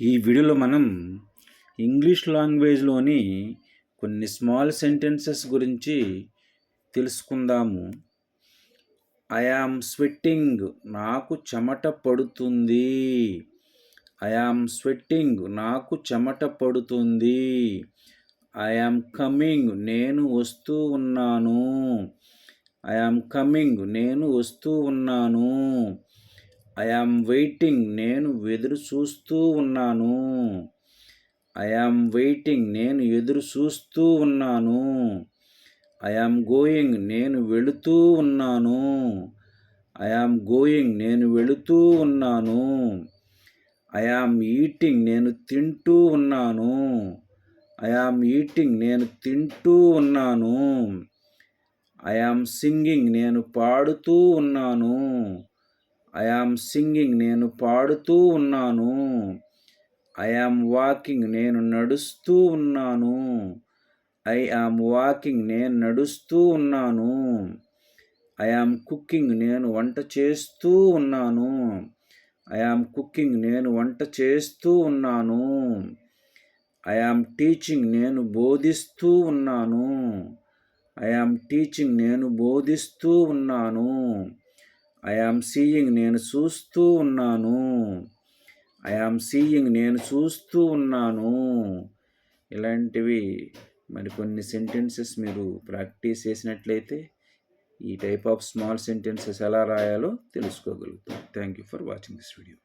ఈ వీడియోలో మనం ఇంగ్లీష్ లాంగ్వేజ్లోని కొన్ని స్మాల్ సెంటెన్సెస్ గురించి తెలుసుకుందాము. ఐ యామ్ స్వెట్టింగ్ నాకు చెమట పడుతుంది. ఐ యామ్ స్వెట్టింగ్ నాకు చెమట పడుతుంది. ఐ యామ్ కమింగ్ నేను వస్తూ ఉన్నాను. ఐ యామ్ కమింగ్ నేను వస్తూ ఉన్నాను. ఐ యామ్ వెయిటింగ్ నేను ఎదురు చూస్తూ ఉన్నాను. ఐ యామ్ వెయిటింగ్ నేను ఎదురు చూస్తూ ఉన్నాను. ఐ యామ్ గోయింగ్ నేను వెళుతూ ఉన్నాను. ఐ యామ్ గోయింగ్ నేను వెళుతూ ఉన్నాను. ఐ యామ్ ఈటింగ్ నేను తింటూ ఉన్నాను. ఐ యామ్ ఈటింగ్ నేను తింటూ ఉన్నాను. ఐ యామ్ సింగింగ్ నేను పాడుతూ ఉన్నాను. ఐ సింగింగ్ నేను పాడుతూ ఉన్నాను. ఐ యామ్ వాకింగ్ నేను నడుస్తూ ఉన్నాను. ఐ యామ్ వాకింగ్ నేను నడుస్తూ ఉన్నాను. ఐ యామ్ కుకింగ్ నేను వంట చేస్తూ ఉన్నాను. ఐ యామ్ కుకింగ్ నేను వంట చేస్తూ ఉన్నాను. ఐ టీచింగ్ నేను బోధిస్తూ ఉన్నాను. ఐ టీచింగ్ నేను బోధిస్తూ ఉన్నాను. ఐ సీయింగ్ నేను చూస్తూ ఉన్నాను. ఐ సీయింగ్ నేను చూస్తూ ఉన్నాను. ఇలాంటివి మరి కొన్ని సెంటెన్సెస్ మీరు ప్రాక్టీస్ చేసినట్లయితే ఈ టైప్ ఆఫ్ స్మాల్ సెంటెన్సెస్ ఎలా రాయాలో తెలుసుకోగలుగుతాం. Thank you for watching this video